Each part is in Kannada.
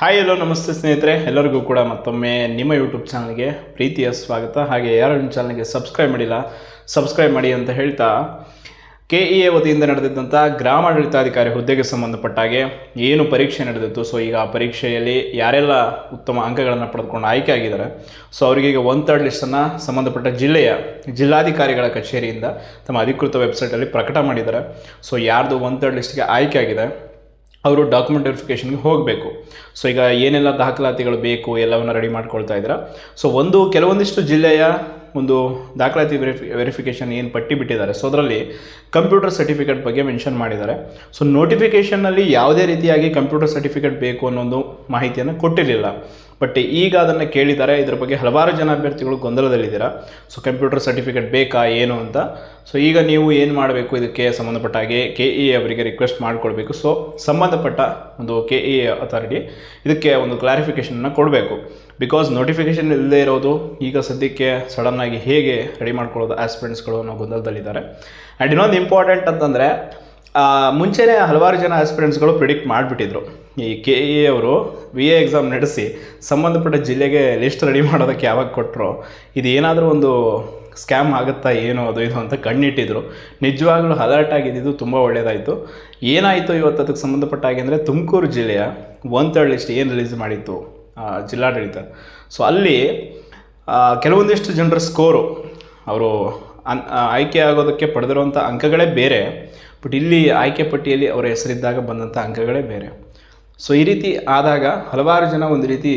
ಹಾಯ್ ಎಲ್ಲೋ ನಮಸ್ತೆ ಸ್ನೇಹಿತರೆ. ಎಲ್ಲರಿಗೂ ಕೂಡ ಮತ್ತೊಮ್ಮೆ ನಿಮ್ಮ ಯೂಟ್ಯೂಬ್ ಚಾನಲ್ಗೆ ಪ್ರೀತಿಯ ಸ್ವಾಗತ. ಹಾಗೆ ಯಾರು ನಿಮ್ಮ ಚಾನಲ್ಗೆ ಸಬ್ಸ್ಕ್ರೈಬ್ ಮಾಡಿಲ್ಲ ಸಬ್ಸ್ಕ್ರೈಬ್ ಮಾಡಿ ಅಂತ ಹೇಳ್ತಾ ಕೆ ಇ ಎ ವತಿಯಿಂದ ನಡೆದಿದ್ದಂಥ ಗ್ರಾಮಾಡಳಿತಾಧಿಕಾರಿ ಹುದ್ದೆಗೆ ಸಂಬಂಧಪಟ್ಟ ಹಾಗೆ ಏನು ಪರೀಕ್ಷೆ ನಡೆದಿತ್ತು. ಸೊ ಈಗ ಆ ಪರೀಕ್ಷೆಯಲ್ಲಿ ಯಾರೆಲ್ಲ ಉತ್ತಮ ಅಂಕಗಳನ್ನು ಪಡೆದುಕೊಂಡು ಆಯ್ಕೆ ಆಗಿದ್ದಾರೆ. ಸೊ ಅವರಿಗೆ ಈಗ ಒನ್ ತರ್ಡ್ ಲಿಸ್ಟನ್ನು ಸಂಬಂಧಪಟ್ಟ ಜಿಲ್ಲೆಯ ಜಿಲ್ಲಾಧಿಕಾರಿಗಳ ಕಚೇರಿಯಿಂದ ತಮ್ಮ ಅಧಿಕೃತ ವೆಬ್ಸೈಟಲ್ಲಿ ಪ್ರಕಟ ಮಾಡಿದ್ದಾರೆ. ಸೊ ಯಾರ್ದು ಒನ್ ತರ್ಡ್ ಲಿಸ್ಟ್ಗೆ ಆಯ್ಕೆ ಆಗಿದೆ ಅವರು ಡಾಕ್ಯುಮೆಂಟ್ ವೆರಿಫಿಕೇಷನ್ಗೆ ಹೋಗಬೇಕು. ಸೊ ಈಗ ಏನೆಲ್ಲ ದಾಖಲಾತಿಗಳು ಬೇಕು, ಎಲ್ಲವನ್ನು ರೆಡಿ ಮಾಡ್ಕೊಳ್ತಾ ಇದ್ದೀರಾ? ಸೊ ಒಂದು, ಕೆಲವೊಂದಿಷ್ಟು ಜಿಲ್ಲೆಯ ಒಂದು ದಾಖಲಾತಿ ವೆರಿಫಿ ವೆರಿಫಿಕೇಷನ್ ಏನು ಪಟ್ಟಿ ಬಿಟ್ಟಿದ್ದಾರೆ. ಸೊ ಅದರಲ್ಲಿ ಕಂಪ್ಯೂಟರ್ ಸರ್ಟಿಫಿಕೇಟ್ ಬಗ್ಗೆ ಮೆನ್ಷನ್ ಮಾಡಿದ್ದಾರೆ. ಸೊ ನೋಟಿಫಿಕೇಷನ್ನಲ್ಲಿ ಯಾವುದೇ ರೀತಿಯಾಗಿ ಕಂಪ್ಯೂಟರ್ ಸರ್ಟಿಫಿಕೇಟ್ ಬೇಕು ಅನ್ನೋದು ಮಾಹಿತಿಯನ್ನು ಕೊಟ್ಟಿರಲಿಲ್ಲ. ಬಟ್ ಈಗ ಅದನ್ನು ಕೇಳಿದ್ದಾರೆ ಇದರ ಬಗ್ಗೆ ಹಲವಾರು ಜನ ಅಭ್ಯರ್ಥಿಗಳು ಗೊಂದಲದಲ್ಲಿದ್ದೀರಾ? ಸೊ ಕಂಪ್ಯೂಟರ್ ಸರ್ಟಿಫಿಕೇಟ್ ಬೇಕಾ, ಏನು ಅಂತ? ಸೊ ಈಗ ನೀವು ಏನು ಮಾಡಬೇಕು ಇದಕ್ಕೆ ಸಂಬಂಧಪಟ್ಟ ಹಾಗೆ ಕೆ ಇ ಅವರಿಗೆ ರಿಕ್ವೆಸ್ಟ್ ಮಾಡಿಕೊಳ್ಬೇಕು. ಸೊ ಸಂಬಂಧಪಟ್ಟ ಒಂದು ಕೆ ಇ ಅಥಾರಿಟಿ ಇದಕ್ಕೆ ಒಂದು ಕ್ಲಾರಿಫಿಕೇಷನನ್ನು ಕೊಡಬೇಕು. ಬಿಕಾಸ್ ನೋಟಿಫಿಕೇಷನ್ ಇಲ್ಲದೇ ಇರೋದು ಈಗ ಸದ್ಯಕ್ಕೆ ಸಡನ್ನಾಗಿ ಹೇಗೆ ರೆಡಿ ಮಾಡ್ಕೊಳ್ಳೋದು ಆಸ್ಪಿರೆಂಟ್ಸ್ಗಳು ಅನ್ನೋ ಗೊಂದಲದಲ್ಲಿದ್ದಾರೆ. ಆ್ಯಂಡ್ ಇನ್ನೊಂದು ಇಂಪಾರ್ಟೆಂಟ್ ಅಂತಂದರೆ ಮುಂಚೆನೇ ಹಲವಾರು ಜನ ಆಸ್ಪಿರೆಂಟ್ಸ್ಗಳು ಪ್ರಿಡಿಕ್ಟ್ ಮಾಡಿಬಿಟ್ಟಿದ್ರು. ಈ ಕೆ ಇ ಅವರು ವಿ ಎ ಎಕ್ಸಾಮ್ ನಡೆಸಿ ಸಂಬಂಧಪಟ್ಟ ಜಿಲ್ಲೆಗೆ ಲಿಸ್ಟ್ ರೆಡಿ ಮಾಡೋದಕ್ಕೆ ಯಾವಾಗ ಕೊಟ್ಟರು ಇದು ಏನಾದರೂ ಒಂದು ಸ್ಕ್ಯಾಮ್ ಆಗುತ್ತಾ ಏನೋ ಅದು ಇದು ಅಂತ ಕಣ್ಣಿಟ್ಟಿದ್ರು. ನಿಜವಾಗ್ಲೂ ಅಲರ್ಟ್ ಆಗಿದ್ದು ತುಂಬ ಒಳ್ಳೆಯದಾಯಿತು ಏನಾಯಿತು ಇವತ್ತು ಅದಕ್ಕೆ ಸಂಬಂಧಪಟ್ಟ ಹಾಗೆ ಅಂದರೆ ತುಮಕೂರು ಜಿಲ್ಲೆಯ ಒನ್ ತರ್ಡ್ ಲಿಸ್ಟ್ ಏನು ರಿಲೀಸ್ ಮಾಡಿತ್ತು ಜಿಲ್ಲಾಡಳಿತ. ಸೊ ಅಲ್ಲಿ ಕೆಲವೊಂದಿಷ್ಟು ಜನರ ಸ್ಕೋರು ಅವರು ಅನ್ ಆಯ್ಕೆ ಆಗೋದಕ್ಕೆ ಪಡೆದಿರುವಂಥ ಅಂಕಗಳೇ ಬೇರೆ ಬಟ್ ಇಲ್ಲಿ ಆಯ್ಕೆ ಪಟ್ಟಿಯಲ್ಲಿ ಅವರ ಹೆಸರಿದ್ದಾಗ ಬಂದಂಥ ಅಂಕಗಳೇ ಬೇರೆ. ಸೊ ಈ ರೀತಿ ಆದಾಗ ಹಲವಾರು ಜನ ಒಂದು ರೀತಿ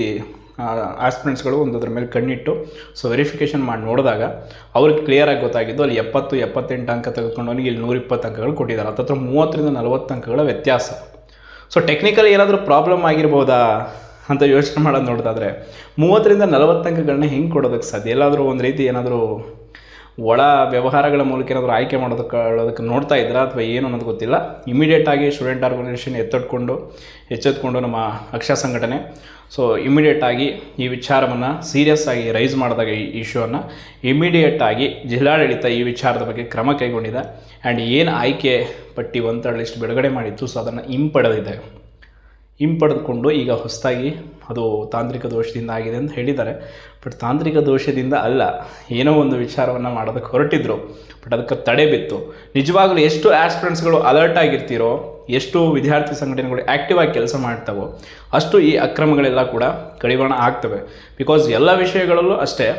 ಆಸ್ಪಿರೆಂಟ್ಸ್ಗಳು ಒಂದು ಅದ್ರ ಮೇಲೆ ಕಣ್ಣಿಟ್ಟು ಸೊ ವೆರಿಫಿಕೇಷನ್ ಮಾಡಿ ನೋಡಿದಾಗ ಅವ್ರಿಗೆ ಕ್ಲಿಯರಾಗಿ ಗೊತ್ತಾಗಿದ್ದು ಅಲ್ಲಿ ಎಪ್ಪತ್ತು, ಎಪ್ಪತ್ತೆಂಟು ಅಂಕ ತೆಗೆದುಕೊಂಡವನಿಗೆ ಇಲ್ಲಿ ನೂರಿಪ್ಪತ್ತು ಅಂಕಗಳು ಕೊಟ್ಟಿದ್ದಾರೆ. ಹತ್ತತ್ರ ಮೂವತ್ತರಿಂದ ನಲವತ್ತು ಅಂಕಗಳ ವ್ಯತ್ಯಾಸ. ಸೊ ಟೆಕ್ನಿಕಲ್ ಏನಾದರೂ ಪ್ರಾಬ್ಲಮ್ ಆಗಿರ್ಬೋದಾ ಅಂತ ಯೋಚನೆ ಮಾಡೋದು ನೋಡೋದಾದ್ರೆ, ಮೂವತ್ತರಿಂದ ನಲವತ್ತು ಅಂಕಗಳನ್ನ ಹೆಂಗೆ ಕೊಡೋದಕ್ಕೆ ಸಾಧ್ಯ? ಎಲ್ಲಾದರೂ ಒಂದು ರೀತಿ ಏನಾದರೂ ಒಳ ವ್ಯವಹಾರಗಳ ಮೂಲಕ ಏನಾದರೂ ಆಯ್ಕೆ ಮಾಡೋದಕ್ಕೆ ನೋಡ್ತಾ ಇದ್ದೀರಾ ಅಥವಾ ಏನು ಅನ್ನೋದು ಗೊತ್ತಿಲ್ಲ. ಇಮಿಡಿಯೇಟಾಗಿ ಸ್ಟೂಡೆಂಟ್ ಆರ್ಗನೈಸೇಷನ್ ಎತ್ತೆಟ್ಕೊಂಡು ಎಚ್ಚೆತ್ಕೊಂಡು ನಮ್ಮ ಅಕ್ಷ ಸಂಘಟನೆ. ಸೊ ಇಮಿಡಿಯೇಟಾಗಿ ಈ ವಿಚಾರವನ್ನು ಸೀರಿಯಸ್ ಆಗಿ ರೈಸ್ ಮಾಡಿದಾಗ ಈ ಇಶ್ಯೂವನ್ನು ಇಮಿಡಿಯೇಟಾಗಿ ಜಿಲ್ಲಾಡಳಿತ ಈ ವಿಚಾರದ ಬಗ್ಗೆ ಕ್ರಮ ಕೈಗೊಂಡಿದೆ. ಆ್ಯಂಡ್ ಏನು ಆಯ್ಕೆ ಪಟ್ಟಿ ಒಂದು ಲಿಸ್ಟ್ ಬಿಡುಗಡೆ ಮಾಡಿತ್ತು ಸೊ ಅದನ್ನು ಹಿಂಪಡೆದಿದೆ. ಹಿಂಪಡೆದುಕೊಂಡು ಈಗ ಹೊಸದಾಗಿ ಅದು ತಾಂತ್ರಿಕ ದೋಷದಿಂದ ಆಗಿದೆ ಅಂತ ಹೇಳಿದ್ದಾರೆ. ಬಟ್ ತಾಂತ್ರಿಕ ದೋಷದಿಂದ ಅಲ್ಲ, ಏನೋ ಒಂದು ವಿಚಾರವನ್ನು ಮಾಡೋದಕ್ಕೆ ಹೊರಟಿದ್ರು. ಬಟ್ ಅದಕ್ಕೆ ತಡೆ ಬಿತ್ತು. ನಿಜವಾಗ್ಲೂ ಎಷ್ಟು ಆಸ್ಪಿರೆಂಟ್ಸ್ಗಳು ಅಲರ್ಟ್ ಆಗಿರ್ತೀರೋ, ಎಷ್ಟು ವಿದ್ಯಾರ್ಥಿ ಸಂಘಟನೆಗಳು ಆ್ಯಕ್ಟಿವ್ ಆಗಿ ಕೆಲಸ ಮಾಡ್ತಾವೋ, ಅಷ್ಟು ಈ ಅಕ್ರಮಗಳೆಲ್ಲ ಕೂಡ ಕಡಿವಾಣ ಆಗ್ತವೆ. ಬಿಕಾಸ್ ಎಲ್ಲ ವಿಷಯಗಳಲ್ಲೂ ಅಷ್ಟೇ,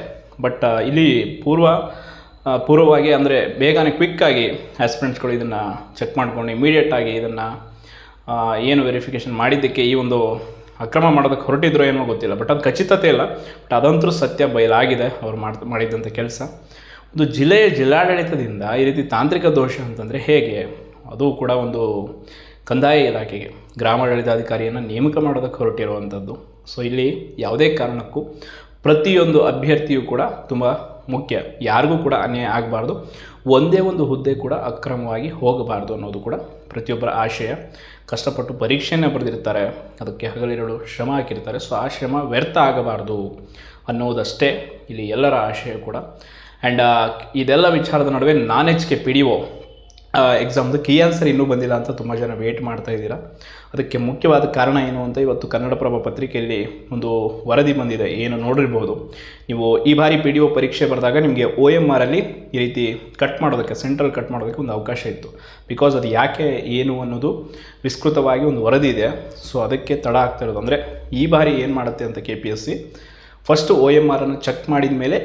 ಬಟ್ ಇಲ್ಲಿ ಪೂರ್ವ ಪೂರ್ವವಾಗಿ ಅಂದರೆ ಬೇಗನೆ ಕ್ವಿಕ್ಕಾಗಿ ಆಸ್ಪಿರೆಂಟ್ಸ್ಗಳು ಇದನ್ನು ಚೆಕ್ ಮಾಡ್ಕೊಂಡು ಇಮಿಡಿಯೇಟಾಗಿ ಇದನ್ನು ಏನು ವೆರಿಫಿಕೇಷನ್ ಮಾಡಿದ್ದಕ್ಕೆ ಈ ಒಂದು ಅಕ್ರಮ ಮಾಡೋದಕ್ಕೆ ಹೊರಟಿದ್ರು ಏನೋ ಗೊತ್ತಿಲ್ಲ. ಬಟ್ ಅದು ಖಚಿತತೆ ಇಲ್ಲ. ಬಟ್ ಅದಂತೂ ಸತ್ಯ ಬಯಲಾಗಿದೆ ಅವ್ರು ಮಾಡ್ ಮಾಡಿದ್ದಂಥ ಕೆಲಸ. ಒಂದು ಜಿಲ್ಲೆಯ ಜಿಲ್ಲಾಡಳಿತದಿಂದ ಈ ರೀತಿ ತಾಂತ್ರಿಕ ದೋಷ ಅಂತಂದರೆ ಹೇಗೆ? ಅದು ಕೂಡ ಒಂದು ಕಂದಾಯ ಇಲಾಖೆಗೆ, ಗ್ರಾಮಾಡಳಿತಾಧಿಕಾರಿಯನ್ನು ನೇಮಕ ಮಾಡೋದಕ್ಕೆ ಹೊರಟಿರುವಂಥದ್ದು ಸೊ ಇಲ್ಲಿ ಯಾವುದೇ ಕಾರಣಕ್ಕೂ ಪ್ರತಿಯೊಂದು ಅಭ್ಯರ್ಥಿಯೂ ಕೂಡ ತುಂಬ ಮುಖ್ಯ. ಯಾರಿಗೂ ಕೂಡ ಅನ್ಯಾಯ ಆಗಬಾರ್ದು. ಒಂದೇ ಒಂದು ಹುದ್ದೆ ಕೂಡ ಅಕ್ರಮವಾಗಿ ಹೋಗಬಾರ್ದು ಅನ್ನೋದು ಕೂಡ ಪ್ರತಿಯೊಬ್ಬರ ಆಶಯ. ಕಷ್ಟಪಟ್ಟು ಪರೀಕ್ಷೆಯನ್ನು ಬರೆದಿರ್ತಾರೆ. ಅದಕ್ಕೆ ಹಗಲಿರಳು ಶ್ರಮ ಹಾಕಿರ್ತಾರೆ. ಸೊ, ಆ ಶ್ರಮ ವ್ಯರ್ಥ ಆಗಬಾರ್ದು ಅನ್ನೋದಷ್ಟೇ ಇಲ್ಲಿ ಎಲ್ಲರ ಆಶಯ ಕೂಡ. ಆ್ಯಂಡ್ ಇದೆಲ್ಲ ವಿಚಾರದ ನಡುವೆ non H K P D O ಎಕ್ಸಾಮ್ದು key answer ಇನ್ನೂ ಬಂದಿಲ್ಲ ಅಂತ ತುಂಬ ಜನ ವೇಟ್ ಮಾಡ್ತಾ ಇದ್ದೀರಾ. ಅದಕ್ಕೆ ಮುಖ್ಯವಾದ ಕಾರಣ ಏನು ಅಂತ ಇವತ್ತು ಕನ್ನಡಪ್ರಭ ಪತ್ರಿಕೆಯಲ್ಲಿ ಒಂದು ವರದಿ ಬಂದಿದೆ. ಏನು ನೋಡಿರ್ಬೋದು. ನೀವು ಈ ಬಾರಿ ಪಿ ಡಿ ಒ ಪರೀಕ್ಷೆ ಬರೆದಾಗ ನಿಮಗೆ ಒ ಎಂ ಆರಲ್ಲಿ ಈ ರೀತಿ ಕಟ್ ಮಾಡೋದಕ್ಕೆ ಸೆಂಟ್ರಲ್ ಕಟ್ ಮಾಡೋದಕ್ಕೆ ಒಂದು ಅವಕಾಶ ಇತ್ತು. ಬಿಕಾಸ್ ಅದು ಯಾಕೆ, ಏನು ಅನ್ನೋದು ವಿಸ್ತೃತವಾಗಿ ಒಂದು ವರದಿ ಇದೆ. ಸೊ ಅದಕ್ಕೆ ತಡ ಆಗ್ತಾ ಇರೋದು. ಅಂದರೆ ಈ ಬಾರಿ ಏನು ಮಾಡುತ್ತೆ ಅಂತ K P S C first O M ಆರನ್ನು check ಮಾಡಿದ ಮೇಲೆ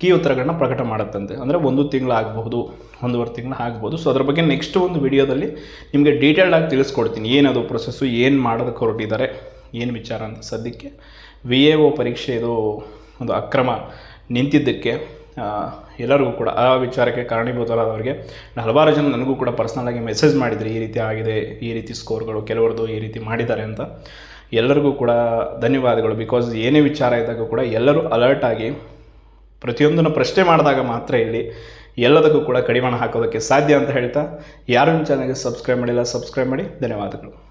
ಕೀ ಉತ್ತರಗಳನ್ನ ಪ್ರಕಟ ಮಾಡುತ್ತಂತೆ. ಅಂದರೆ ಒಂದು ತಿಂಗಳು ಒಂದೂವರೆ ತಿಂಗಳು ಆಗ್ಬೋದು. ಸೊ ಅದ್ರ ಬಗ್ಗೆ ನೆಕ್ಸ್ಟ್ ಒಂದು ವಿಡಿಯೋದಲ್ಲಿ ನಿಮಗೆ ಡೀಟೇಲ್ಡ್ ಆಗಿ ತಿಳಿಸ್ಕೊಡ್ತೀನಿ. ಏನದು ಪ್ರೊಸೆಸ್ಸು ಏನು ಮಾಡೋದಕ್ಕೆ ಹೊರಟಿದ್ದಾರೆ, ಏನು ವಿಚಾರ ಅಂತ. ಸದ್ಯಕ್ಕೆ ವಿ ಎ ಒ ಪರೀಕ್ಷೆ ಇದು ಒಂದು ಅಕ್ರಮ ನಿಂತಿದ್ದಕ್ಕೆ ಎಲ್ಲರಿಗೂ ಕೂಡ ಆ ವಿಚಾರಕ್ಕೆ ಕಾರಣೀಭೂತರಾದವರಿಗೆ ಹಲವಾರು ಜನ ನನಗೂ ಕೂಡ ಪರ್ಸ್ನಲಾಗಿ ಮೆಸೇಜ್ ಮಾಡಿದರೆ, ಈ ರೀತಿ ಆಗಿದೆ, ಈ ರೀತಿ ಸ್ಕೋರ್ಗಳು ಕೆಲವರದು ಈ ರೀತಿ ಮಾಡಿದ್ದಾರೆ ಅಂತ. ಎಲ್ಲರಿಗೂ ಕೂಡ ಧನ್ಯವಾದಗಳು. ಬಿಕಾಸ್ ಏನೇ ವಿಚಾರ ಇದ್ದಾಗ ಕೂಡ ಎಲ್ಲರೂ ಅಲರ್ಟ್ ಆಗಿ ಪ್ರತಿಯೊಂದನ್ನು ಪ್ರಶ್ನೆ ಮಾಡಿದಾಗ ಮಾತ್ರ ಇಲ್ಲಿ ಎಲ್ಲದಕ್ಕೂ ಕೂಡ ಕಡಿವಾಣ ಹಾಕೋದಕ್ಕೆ ಸಾಧ್ಯ ಅಂತ ಹೇಳ್ತಾ. ಯಾರನ್ನು ಚಾನಲ್ಗೆ ಸಬ್ಸ್ಕ್ರೈಬ್ ಮಾಡಿಲ್ಲ ಸಬ್ಸ್ಕ್ರೈಬ್ ಮಾಡಿ. ಧನ್ಯವಾದಗಳು.